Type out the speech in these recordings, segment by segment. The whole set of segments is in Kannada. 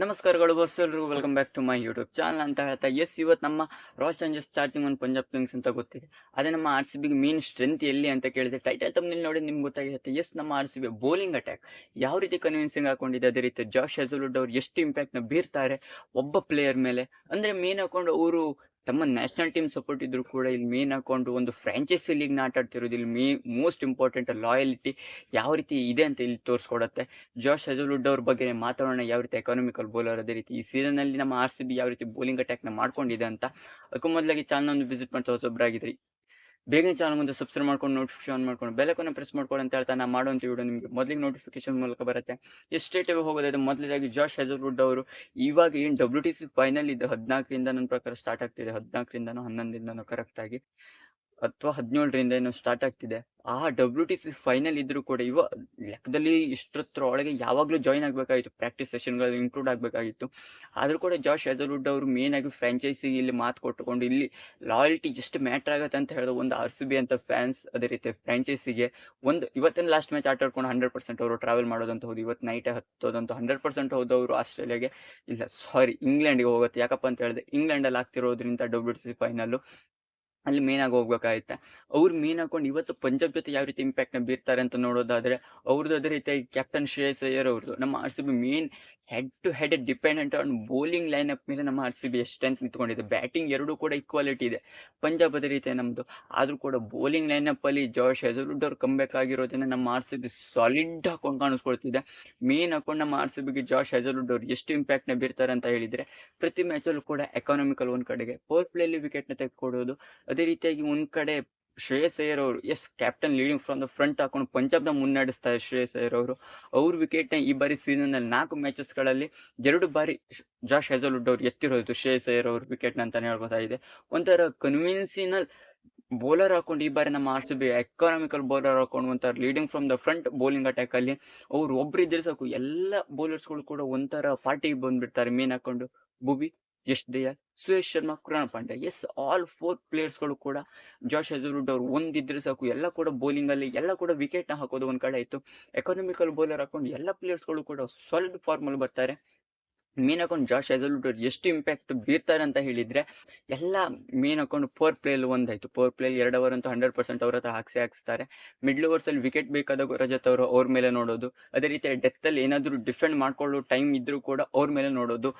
ನಮಸ್ಕಾರಗಳು ಬಸ್ ಎಲ್ರಿಗೂ. Welcome back to my YouTube channel ಅಂತ ಹೇಳ್ತಾ ಎಸ್ ಇವತ್ತು ನಮ್ಮ ರಾಯಲ್ ಚಾಲೆಂಜರ್ಸ್ ಚಾರ್ಜಿಂಗ್ ಒಂದು ಪಂಜಾಬ್ ಕಿಂಗ್ಸ್ ಅಂತ ಗೊತ್ತಿದೆ. ಅದೇ ನಮ್ಮ ಆರ್ ಸಿ ಬಿಗೆ ಮೇನ್ ಸ್ಟ್ರೆಂತ್ ಎಲ್ಲಿ ಅಂತ ಕೇಳಿದೆ ಟೈಟಲ್ ತಮ್ಮಲ್ಲಿ ನೋಡಿ ನಿಮ್ಗೆ ಗೊತ್ತಾಗಿರುತ್ತೆ. ಎಸ್ ನಮ್ಮ R C B bowling attack ಯಾವ ರೀತಿ ಕನ್ವಿನ್ಸಿಂಗ್ ಹಾಕೊಂಡಿದೆ, ಅದೇ ರೀತಿ ಜಾಶ್ ಹೆಸಲ್ವುಡ್ ಅವ್ರು ಎಷ್ಟು ಇಂಪ್ಯಾಕ್ಟ್ನ ಬೀರ್ತಾರೆ, ಒಬ್ಬ ಪ್ಲೇಯರ್ ಮೇಲೆ. ಅಂದರೆ ಮೇನ್ ಹಾಕೊಂಡು ಅವರು ತಮ್ಮ ನ್ಯಾಷನಲ್ ಟೀಮ್ ಸಪೋರ್ಟ್ ಇದ್ರು ಕೂಡ ಇಲ್ಲಿ ಮೇನ್ ಹಾಕೊಂಡು ಒಂದು ಫ್ರಾಂಚೈಸ್ ಲೀಗ್ನ ಆಟ ಆಡ್ತಿರೋದು ಇಲ್ಲಿ ಮೇ ಮೋಸ್ಟ್ ಇಂಪಾರ್ಟೆಂಟ್ ಲಾಯಲಿಟಿ ಯಾವ ರೀತಿ ಇದೆ ಅಂತ ಇಲ್ಲಿ ತೋರಿಸ್ಕೊಡತ್ತೆ. ಜಾಶ್ ಹೆಜಲ್ವುಡ್ ಅವ್ರ ಬಗ್ಗೆ ಮಾತಾಡೋಣ, ಯಾವ ರೀತಿ ಎಕಾನಮಿಕಲ್ ಬೌಲರ್ ಅದೇ ರೀತಿ ಈ ಸೀಸನ್ ಅಲ್ಲಿ ನಮ್ಮ ಆರ್ ಸಿ ಬಿ ಯಾವ ರೀತಿ ಬೌಲಿಂಗ್ ಅಟ್ಯಾಕ್ನ ಮಾಡ್ಕೊಂಡಿದೆ ಅಂತ. ಅದಕ್ಕೂ ಮೊದಲಾಗಿ ಚಾನಲ್ ಒಂದು ವಿಸಿಟ್ ಮಾಡ್ತಾ ಹೊಸೊಬ್ಬರಾಗಿದ್ರಿ ಬೇಗ ಚಾನಲ್ ಮುಂದೆ ಸಬ್ಸ್ಕ್ರೈಬ್ ಮಾಡ್ಕೊಂಡು ನೋಟಿಫಿಕೇಶನ್ ಆನ್ ಮಾಡ್ಕೊಂಡು ಬೆಲಕನ್ನು ಪ್ರೆಸ್ ಮಾಡ್ಕೊಂಡು ಅಂತ ಹೇಳ್ತಾ ನಾನು ಮಾಡುವಂಥ ವಿಡಿಯೋ ನಿಮಗೆ ಮೊದಲಿಗೆ ನೋಟಿಫಿಕೇಶನ್ ಮೂಲಕ ಬರುತ್ತೆ. ಎಷ್ಟೇ ಟಿವಿ ಹೋಗೋದಾದ್ರೆ ಮೊದಲಾಗಿ ಜಾಶ್ ಹೆಜರ್ವುಡ್ ಅವರು ಇವಾಗ ಏನು ಡಬ್ಲ್ಯೂ ಟಿ ಸಿ ಫೈನಲ್ ಇದೆ ಹದಿನಾಲ್ಕರಿಂದ ನನ್ನ ಪ್ರಕಾರ ಸ್ಟಾರ್ಟ್ ಆಗ್ತಿದೆ. ಹದಿನಾಲ್ಕರಿಂದನೂ ಹನ್ನೊಂದರಿಂದನೋ ಕರೆಕ್ಟ್ ಆಗಿ. ಅಥವಾ ಹದಿನೇಳರಿಂದ ಏನೋ ಸ್ಟಾರ್ಟ್ ಆಗ್ತಿದೆ. ಆ ಡಬ್ಲ್ಯೂ ಟಿ ಸಿ ಫೈನಲ್ ಇದ್ರೂ ಕೂಡ ಇವ ಲೆಕ್ಕದಲ್ಲಿ ಇಷ್ಟತ್ರ ಒಳಗೆ ಯಾವಾಗಲೂ ಜಾಯ್ನ್ ಆಗಬೇಕಾಗಿತ್ತು. ಪ್ರಾಕ್ಟೀಸ್ ಸೆಷನ್ಗಳಲ್ಲಿ ಇನ್ಕ್ಲೂಡ್ ಆಗಬೇಕಾಗಿತ್ತು. ಆದರೂ ಕೂಡ ಜಾಶ್ ಹೆಜಲ್ವುಡ್ ಅವರು ಮೇನ್ ಆಗಿ ಫ್ರಾಂಚೈಸಿ ಇಲ್ಲಿ ಮಾತು ಕೊಟ್ಟುಕೊಂಡು ಇಲ್ಲಿ ಲಾಯಲ್ಟಿ ಎಷ್ಟು ಮ್ಯಾಟ್ರ್ ಆಗುತ್ತೆ ಅಂತ ಹೇಳಿದ ಒಂದು ಆರ್ ಸಿ ಬಿ ಅಂತ ಫ್ಯಾನ್ಸ್ ಅದೇ ರೀತಿ ಫ್ರಾಂಚೈಸಿಗೆ ಒಂದು ಇವತ್ತಿನ ಲಾಸ್ಟ್ ಮ್ಯಾಚ್ ಆಟ ಆಡ್ಕೊಂಡು ಹಂಡ್ರೆಡ್ ಪರ್ಸೆಂಟ್ ಅವರು ಟ್ರಾವೆಲ್ ಮಾಡೋದಂತ ಹೌದು. ಇವತ್ತು ನೈಟ್ ಹತ್ತೋದಂತ ಹಂಡ್ರೆಡ್ ಪರ್ಸೆಂಟ್ ಹೋದವರು ಆಸ್ಟ್ರೇಲಿಯಾಗೆ. ಇಲ್ಲ ಸಾರಿ ಇಂಗ್ಲೆಂಡ್ಗೆ ಹೋಗುತ್ತೆ. ಯಾಕಪ್ಪ ಅಂತ ಹೇಳಿದ್ರೆ ಇಂಗ್ಲೆಂಡಲ್ಲಿ ಆಗ್ತಿರೋದ್ರಿಂದ ಡಬ್ಲ್ಯೂ ಟಿ ಸಿ ಫೈನಲ್ಲು ಅಲ್ಲಿ ಮೇನ್ ಆಗಿ ಹೋಗ್ಬೇಕಾಗುತ್ತೆ. ಅವ್ರು ಮೇನ್ ಹಾಕೊಂಡು ಇವತ್ತು ಪಂಜಾಬ್ ಜೊತೆ ಯಾವ ರೀತಿ ಇಂಪ್ಯಾಕ್ಟ್ನ ಬೀರ್ತಾರೆ ಅಂತ ನೋಡೋದಾದ್ರೆ ಅವ್ರದ್ದು ಅದೇ ರೀತಿ ಕ್ಯಾಪ್ಟನ್ ಶ್ರೇಯಸ್ ಅಯ್ಯರ್ ಅವ್ರದ್ದು ನಮ್ಮ R C B main head to head dependent on bowling line up ಮೇಲೆ ನಮ್ಮ ಆರ್ ಸಿ ಬಿ ಸ್ಟ್ರೆಂತ್ ನಿಂತ್ಕೊಂಡಿದೆ. ಬ್ಯಾಟಿಂಗ್ ಎರಡೂ ಕೂಡ ಈಕ್ವಾಲಿಟಿ ಇದೆ. ಪಂಜಾಬ್ ಅದೇ ರೀತಿ ನಮ್ಮದು ಆದರೂ ಕೂಡ ಬೌಲಿಂಗ್ ಲೈನ್ ಅಪ್ ಅಲ್ಲಿ ಜಾಶ್ ಹೆಸರುಡ್ ಅವ್ರು ಕಂಬ್ಯಾಕ್ ಆಗಿರೋದನ್ನ ನಮ್ಮ ಆರ್ ಸಿ ಬಿ ಸಾಲಿಡ್ ಹಾಕೊಂಡು ಕಾಣಿಸ್ಕೊಳ್ತಿದೆ. ಮೇನ್ ಹಾಕೊಂಡು ನಮ್ಮ ಆರ್ ಸಿ ಬಿಗೆ ಜಾಶ್ ಹೆಸರುಡ್ ಅವ್ರು ಎಷ್ಟು ಇಂಪ್ಯಾಕ್ಟ್ನ ಬೀರ್ತಾರೆ ಅಂತ ಹೇಳಿದ್ರೆ, ಪ್ರತಿ ಮ್ಯಾಚಲ್ಲೂ ಕೂಡ ಎಕಾನಮಿಕಲ್ ಒಂದ್ ಕಡೆಗೆ. ಪವರ್ ಪ್ಲೇಲಿ ವಿಕೆಟ್ನ ತೆಗೆದುಕೊಡೋದು ಅದೇ ರೀತಿಯಾಗಿ ಒಂದ್ ಕಡೆ ಶ್ರೇಯಸ್ ಅಯ್ಯರ್ ಅವರು as captain leading from the front ಹಾಕೊಂಡು ಪಂಜಾಬ್ನ ಮುನ್ನಡೆಸ್ತಾರೆ ಶ್ರೇಯಸ್ ಅಯ್ಯರ್ ಅವರು. ಅವ್ರ ವಿಕೆಟ್ನ ಈ ಬಾರಿ ಸೀಸನ್ ಅಲ್ಲಿ ನಾಲ್ಕು ಮ್ಯಾಚಸ್ಗಳಲ್ಲಿ ಎರಡು ಬಾರಿ ಜಾಶ್ ಹೆಜಲ್ವುಡ್ ಅವ್ರು ಎತ್ತಿರೋದು ಶ್ರೇಯಸ್ ಅಯ್ಯರ್ ಅವ್ರ ವಿಕೆಟ್ ಅಂತಾನೆ ಹೇಳ್ಬೋದಾಗಿದೆ. ಒಂಥರ ಕನ್ವಿನ್ಸಿನಲ್ ಬೌಲರ್ ಹಾಕೊಂಡು ಈ ಬಾರಿ ನಮ್ಮ R C B economical bowler ಹಾಕೊಂಡು ಒಂಥರ leading from the front bowling attack ಅಲ್ಲಿ ಅವ್ರು ಒಬ್ರು ಇದ್ರೆ ಸಾಕು, ಎಲ್ಲ ಬೌಲರ್ಸ್ಗಳು ಕೂಡ ಒಂಥರ ಪಾರ್ಟಿಗೆ ಬಂದ್ಬಿಡ್ತಾರೆ ಮೀನ್ ಹಾಕೊಂಡು. ಬುಬಿ Yash Dayal Suyash Sharma Krunal Pandya. As all four ಪ್ಲೇಯರ್ಸ್ಗಳು ಕೂಡ ಜಾಶ್ ಹೆಜಲ್ವುಡ್ ಅವ್ರು ಒಂದಿದ್ರೆ ಸಾಕು, ಎಲ್ಲ ಕೂಡ ಬೌಲಿಂಗ್ ಅಲ್ಲಿ, ಎಲ್ಲ ಕೂಡ ವಿಕೆಟ್ ಹಾಕೋದು ಒಂದ್ ಕಡೆ ಆಯ್ತು ಎಕನಾಮಿಕಲ್ ಬೌಲರ್ ಹಾಕೊಂಡು ಎಲ್ಲ ಪ್ಲೇಯರ್ಸ್ಗಳು ಕೂಡ ಸಾಲಿಡ್ ಫಾರ್ಮ್ ಅಲ್ಲಿ ಬರ್ತಾರೆ. ಮೇನ್ ಹಾಕೊಂಡು ಜಾಶ್ ಹೆಜಲ್ವುಡ್ ಅವ್ರು ಎಷ್ಟು ಇಂಪ್ಯಾಕ್ಟ್ ಬೀರ್ತಾರೆ ಅಂತ ಹೇಳಿದ್ರೆ, ಎಲ್ಲ ಮೇನ್ ಹಾಕೊಂಡು ಪೋರ್ ಪ್ಲೇಯಲ್ಲಿ ಒಂದಾಯ್ತು ಪೋರ್ ಪ್ಲೇಯಲ್ಲಿ ಎರಡು ಅವರ್ ಅಂತೂ ಹಂಡ್ರೆಡ್ ಪರ್ಸೆಂಟ್ ಅವ್ರ ಹತ್ರ ಹಾಕ್ಸಿ ಹಾಕ್ಸ್ತಾರೆ. ಮಿಡ್ಲ್ ಓವರ್ಸ್ ಅಲ್ಲಿ ವಿಕೆಟ್ ಬೇಕಾದಾಗ ರಜತ್ ಅವರು ಅವ್ರ ಮೇಲೆ ನೋಡೋದು. ಅದೇ ರೀತಿ ಡೆತ್ ಅಲ್ಲಿ ಏನಾದ್ರು ಡಿಫೆಂಡ್ ಮಾಡ್ಕೊಳ್ಳೋ ಟೈಮ್ ಇದ್ರೂ ಕೂಡ ಅವ್ರ ಮೇಲೆ ನೋಡೋದು.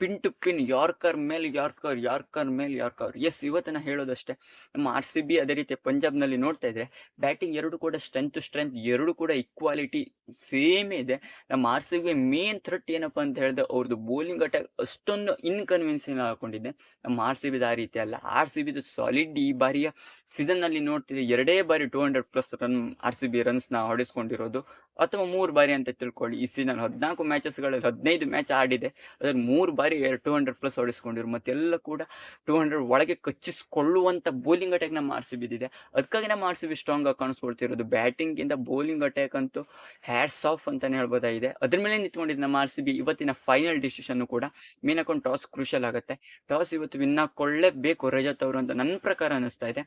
ಪಿನ್ ಟು ಪಿನ್, ಯಾರ್ಕರ್ ಮೇಲೆ ಯಾರ್ಕರ್ ಯಾರ್ಕರ್ ಮೇಲೆ ಯಾರ್ಕರ್. ಎಸ್ ಇವತ್ತು ನಾ ಹೇಳೋದಷ್ಟೇ. ನಮ್ಮ ಆರ್ ಸಿ ಬಿ ಅದೇ ರೀತಿ ಪಂಜಾಬ್ನಲ್ಲಿ ನೋಡ್ತಾ ಇದ್ರೆ, ಬ್ಯಾಟಿಂಗ್ ಎರಡು ಕೂಡ ಸ್ಟ್ರೆಂತ್ ಟು ಸ್ಟ್ರೆಂತ್ ಎರಡು ಕೂಡ ಈಕ್ವಾಲಿಟಿ ಸೇಮ್ ಇದೆ. ನಮ್ಮ R C B main threat ಏನಪ್ಪ ಅಂತ ಹೇಳಿದ್ರೆ ಅವ್ರದ್ದು ಬೌಲಿಂಗ್ ಅಟ್ಯಾಕ್ ಅಷ್ಟೊಂದು ಇನ್ಕನ್ವಿನ್ಸಿಂಗ್ ಹಾಕೊಂಡಿದೆ ನಮ್ಮ ಆರ್ ಸಿ ಬಿದ ಆ ರೀತಿ ಅಲ್ಲ. ಆರ್ ಸಿ ಬಿದು ಸಾಲಿಡ್ ಈ ಬಾರಿಯ ಸೀಸನ್ನಲ್ಲಿ ನೋಡ್ತಿದ್ರೆ, ಎರಡೇ ಬಾರಿ two hundred plus run R C B ರನ್ಸ್ನ ಹೊಡೆಸ್ಕೊಂಡಿರೋದು ಅಥವಾ ಮೂರು ಬಾರಿ ಅಂತ ತಿಳ್ಕೊಳ್ಳಿ ಈ ಸೀಸನ್ ಹದಿನಾಲ್ಕು ಮ್ಯಾಚಸ್ಗಳಲ್ಲಿ ಹದಿನೈದು ಮ್ಯಾಚ್ ಆಡಿದೆ. ಅದ್ರಲ್ಲಿ ಮೂರು ಬಾರಿ ಟೂ ಹಂಡ್ರೆಡ್ ಪ್ಲಸ್ ಓಡಿಸ್ಕೊಂಡಿರು ಮತ್ತೆಲ್ಲ ಕೂಡ ಟೂ ಹಂಡ್ರೆಡ್ ಒಳಗೆ ಕಚ್ಚಿಸ್ಕೊಳ್ಳುವಂತ ಬೌಲಿಂಗ್ ಅಟ್ಯಾಕ್ ನಮ್ಮ ಆರ್ ಸಿ ಬಿದ್ದಿದೆ. ಅದಕ್ಕಾಗಿ ನಮ್ಮ ಆರ್ ಸಿ ಬಿ ಸ್ಟ್ರಾಂಗ್ ಆಗಿ ಕಾಣಿಸ್ಕೊಳ್ತಿರೋದು. ಬ್ಯಾಟಿಂಗ್ ಇಂದ ಬೌಲಿಂಗ್ ಅಟ್ಯಾಕ್ ಅಂತೂ ಹ್ಯಾಟ್ಸ್ ಆಫ್ ಅಂತಲೇ ಹೇಳ್ಬೋದಾಗಿದೆ. ಅದ್ರ ಮೇಲೆ ನಿಂತ್ಕೊಂಡಿದ್ದು ನಮ್ಮ ಆರ್ ಸಿ ಬಿ ಇವತ್ತಿನ ಫೈನಲ್ ಡಿಸಿಷನ್ ಕೂಡ ಮೇನ್ ಹಾಕೊಂಡು ಟಾಸ್ ಕ್ರೂಷಲ್ ಆಗುತ್ತೆ. ಟಾಸ್ ಇವತ್ತು ವಿನ್ ಹಾಕೊಳ್ಳೇಬೇಕು ರಜತ್ ಅವರು ಅಂತ ನನ್ನ ಪ್ರಕಾರ ಅನಿಸ್ತಾ ಇದೆ.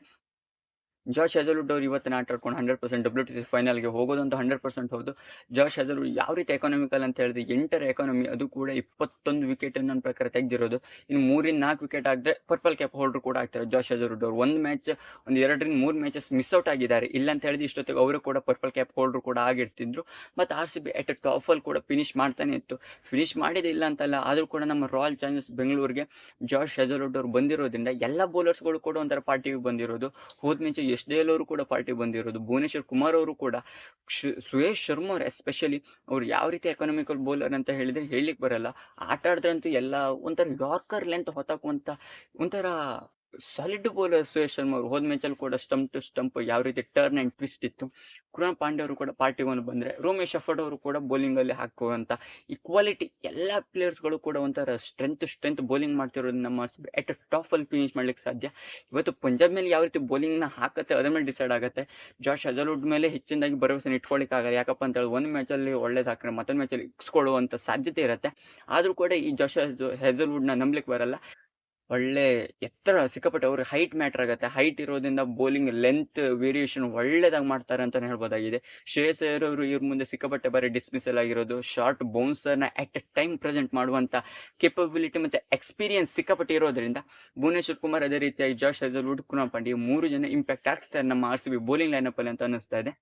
ಜಾಶ್ ಹೆಜಲ್ವುಡ್ ಅವ್ರು ಇವತ್ತಿನ ಆಟ ಆಡ್ಕೊಂಡು hundred percent W T C ಫೈನಲ್ಗೆ ಹೋಗೋದಂತ ಹಂಡ್ರೆಡ್ ಪರ್ಸೆಂಟ್ ಹೌದು. ಜಾಶ್ ಹೆಜಲ್ವುಡ್ ಯಾವ ರೀತಿ ಎಕಾನಮಿಕಲ್ ಅಂತ ಹೇಳಿದ್ರೆ ಎಂಟರ್ ಎಕಾನಮಿ ಅದು ಕೂಡ ಇಪ್ಪತ್ತೊಂದು ವಿಕೆಟ್ ನನ್ನ ಪ್ರಕಾರ ತೆಗೆದಿರೋದು. ಇನ್ನು ಮೂರಿಂದ ನಾಲ್ಕು ವಿಕೆಟ್ ಆದರೆ ಪರ್ಪಲ್ ಕ್ಯಾಪ್ ಹೋಲ್ಡರ್ ಕೂಡ ಆಗ್ತಾರೆ ಜಾಶ್ ಹೆಜಲ್ವುಡ್ ಅವ್ರು. ಒಂದು ಮ್ಯಾಚ್ ಒಂದು ಎರಡರಿಂದ ಮೂರು ಮ್ಯಾಚಸ್ ಮಿಸ್ ಔಟ್ ಆಗಿದ್ದಾರೆ. ಇಲ್ಲ ಅಂತ ಹೇಳಿದ್ರೆ ಇಷ್ಟೊತ್ತಿಗೆ ಅವರು ಕೂಡ ಪರ್ಪಲ್ ಕ್ಯಾಪ್ ಹೋಲ್ಡರ್ ಕೂಡ ಆಗಿರ್ತಿದ್ರು. ಮತ್ತು R C B at top ಅಲ್ಲಿ ಕೂಡ ಫಿನಿಶ್ ಮಾಡ್ತಾನೆ ಇತ್ತು. ಫಿನಿಶ್ ಮಾಡಿದೆ ಇಲ್ಲ ಅಂತಲ್ಲ, ಆದರೂ ಕೂಡ ನಮ್ಮ ರಾಯಲ್ ಚಾಲೆಂಜರ್ಸ್ ಬೆಂಗಳೂರಿಗೆ ಜಾಶ್ ಹೆಜಲ್ವುಡ್ ಅವರು ಬಂದಿರೋದ್ರಿಂದ ಎಲ್ಲ ಬೌಲರ್ಸ್ಗಳು ಕೂಡ ಒಂಥರ ಪಾರ್ಟಿಗೆ ಬಂದಿರೋದು. ಹೋದ ಮ್ಯಾಚ್ ಎಸ್ ಡಿ ಎಲ್ ಅವರು ಕೂಡ ಪಾರ್ಟಿ ಬಂದಿರೋದು, ಭುವನೇಶ್ವರ್ ಕುಮಾರ್ ಅವರು ಕೂಡ ಸುಯೇಶ್ ಶರ್ಮಾ ಅವರು ಎಸ್ಪೆಷಲಿ ಅವ್ರು ಯಾವ ರೀತಿ ಎಕನಾಮಿಕಲ್ ಬೌಲರ್ ಅಂತ ಹೇಳಿದ್ರೆ ಹೇಳಲಿಕ್ಕೆ ಬರಲ್ಲ. ಆಟ ಆಡಿದ್ರಂತೂ ಎಲ್ಲ ಒಂಥರ ಯಾರ್ಕರ್ ಲೆಂತ್ ಹೊತ್ತಾಕುವಂತ ಒಂಥರ ಸಾಲಿಡ್ ಬೌಲರ್ ಸುಯೇಶ್ ಶರ್ಮಾ ಅವರು ಹೋದ ಮ್ಯಾಚಲ್ಲಿ ಕೂಡ ಸ್ಟಂಪ್ ಟು ಸ್ಟಂಪ್ ಯಾವ ರೀತಿ ಟರ್ನ್ ಅಂಡ್ ಟ್ವಿಸ್ಟ್ ಇತ್ತು. ಕೃಣಾಲ್ ಪಾಂಡೆ ಅವರು ಕೂಡ ಪಾರ್ಟಿ ಒಂದು ಬಂದ್ರೆ ರೋಮೇಶ್ ಅಫರ್ಡ್ ಅವರು ಕೂಡ ಬೌಲಿಂಗ್ ಅಲ್ಲಿ ಹಾಕುವಂತ ಈಕ್ವಾಲಿಟಿ ಎಲ್ಲ ಪ್ಲೇಯರ್ಸ್ಗಳು ಕೂಡ ಒಂಥರ ಸ್ಟ್ರೆಂತ್ ಸ್ಟ್ರೆಂತ್ ಬೌಲಿಂಗ್ ಮಾಡ್ತಿರೋದು ನಮ್ಮ ಎಟ್ ಟಾಪ್ ಅಲ್ಲಿ ಫಿನಿಶ್ ಮಾಡ್ಲಿಕ್ಕೆ ಸಾಧ್ಯ. ಇವತ್ತು ಪಂಜಾಬ್ ಮೇಲೆ ಯಾವ ರೀತಿ ಬೌಲಿಂಗ್ನ ಹಾಕತ್ತೆ ಅದ್ರ ಮೇಲೆ ಡಿಸೈಡ್ ಆಗುತ್ತೆ. ಜಾಶ್ ಹಜಲ್ವುಡ್ ಮೇಲೆ ಹೆಚ್ಚಿನದಾಗಿ ಭರವಸೆ ಇಟ್ಕೊಳ್ಳಿಕ್ಕೆ ಆಗಲ್ಲ. ಯಾಕಪ್ಪ ಅಂತ ಹೇಳಿ ಒಂದು ಮ್ಯಾಚಲ್ಲಿ ಒಳ್ಳೇದು ಹಾಕಿದ್ರೆ ಮತ್ತೊಂದು ಮ್ಯಾಚಲ್ಲಿ ಇಕ್ಸ್ಕೊಳ್ಳುವಂತ ಸಾಧ್ಯತೆ ಇರುತ್ತೆ. ಆದರೂ ಕೂಡ ಈ ಜಾಶ್ ಹೆಜರ್ವುಡ್ನ ನಂಬಲಿಕ್ಕೆ ಬರಲ್ಲ. ಒಳ್ಳೆ ಎತ್ತರ ಸಿಕ್ಕಾಪಟ್ಟೆ ಅವ್ರಿಗೆ ಹೈಟ್ ಮ್ಯಾಟರ್ ಆಗುತ್ತೆ. ಹೈಟ್ ಇರೋದ್ರಿಂದ ಬೌಲಿಂಗ್ ಲೆಂತ್ ವೇರಿಯೇಷನ್ ಒಳ್ಳೇದಾಗಿ ಮಾಡ್ತಾರೆ ಅಂತಲೇ ಹೇಳ್ಬೋದಾಗಿದೆ. ಶ್ರೇಯಸ್ ಅಯ್ಯರ್ ಅವರು ಇವ್ರ ಮುಂದೆ ಸಿಕ್ಕಾಪಟ್ಟೆ ಬಾರಿ ಡಿಸ್ಮಿಸಲ್ ಆಗಿರೋದು. ಶಾರ್ಟ್ ಬೌನ್ಸರ್ನ ಅಟ್ ಎ ಟೈಮ್ ಪ್ರೆಸೆಂಟ್ ಮಾಡುವಂಥ ಕೆಪಬಿಲಿಟಿ ಮತ್ತೆ ಎಕ್ಸ್ಪೀರಿಯನ್ಸ್ ಸಿಕ್ಕಾಪಟ್ಟೆ ಇರೋದ್ರಿಂದ ಭುವನೇಶ್ವರ್ ಕುಮಾರ್ ಅದೇ ರೀತಿಯಾಗಿ ಜಾಶ್ ಪಾಂಡೆ ಈ ಮೂರು ಜನ ಇಂಪ್ಯಾಕ್ಟ್ ಆಗ್ತಾರೆ ನಮ್ಮ R C B bowling line up ಅಲ್ಲಿ ಅಂತ ಅನಿಸ್ತಾ ಇದೆ.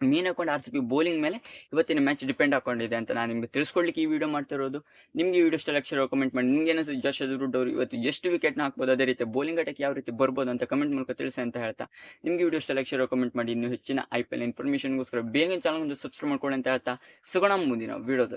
ಮೀನ್ ಹಾಕೊಂಡು ಆರ್ ಸಿ ಬಿ ಬೌಲಿಂಗ್ ಮೇಲೆ ಇವತ್ತಿನ ಮ್ಯಾಚ್ ಡಿಪೆಂಡ್ ಹಾಕೊಂಡಿದೆ ಅಂತ ನಾನು ನಿಮ್ಗೆ ತಿಳಿಸ್ಕೊಡ್ಲಿಕ್ಕೆ ಈ ವಿಡಿಯೋ ಮಾಡ್ತಿರೋದು. ನಿಮ್ಗೆ ಈ ವಿಡಿಯೋ ಇಷ್ಟ ಲಕ್ಷ ಕಮೆಂಟ್ ಮಾಡಿ. ನಿಮ್ಗೆ ಏನಾದ್ರು ಜಾಶ್ ರುಡ್ ಅವರು ಇವತ್ತು ಎಷ್ಟು ವಿಕೆಟ್ನ ಹಾಕ್ಬೋದು, ಅದೇ ರೀತಿ ಬೌಲಿಂಗ್ ಅಟ್ಯಾಕ್ ಯಾವ ರೀತಿ ಬರ್ಬೋದು ಅಂತ ಕಮೆಂಟ್ ಮೂಲಕ ತಿಳಿಸಿ ಅಂತ ಹೇಳ್ತಾ. ನಿಮ್ಗೆ ವಿಡಿಯೋ ಇಷ್ಟ ಲಕ್ಷ ಕಮೆಂಟ್ ಮಾಡಿ. ಇನ್ನೂ ಹೆಚ್ಚಿನ ಐ ಪಿ ಎಲ್ ಇನ್ಫಾರ್ಮೇಷನ್ಗೋಸ್ಕರ ಬೇಗ ಚಾನಲ್ ಒಂದು ಸಬ್ಸ್ಕ್ರೈಬ್ ಮಾಡ್ಕೊಳ್ಳಿ ಅಂತ ಹೇಳ್ತಾ. ಸಿಗೋಣ ಮುಂದಿನ ವಿಡಿಯೋದಲ್ಲಿ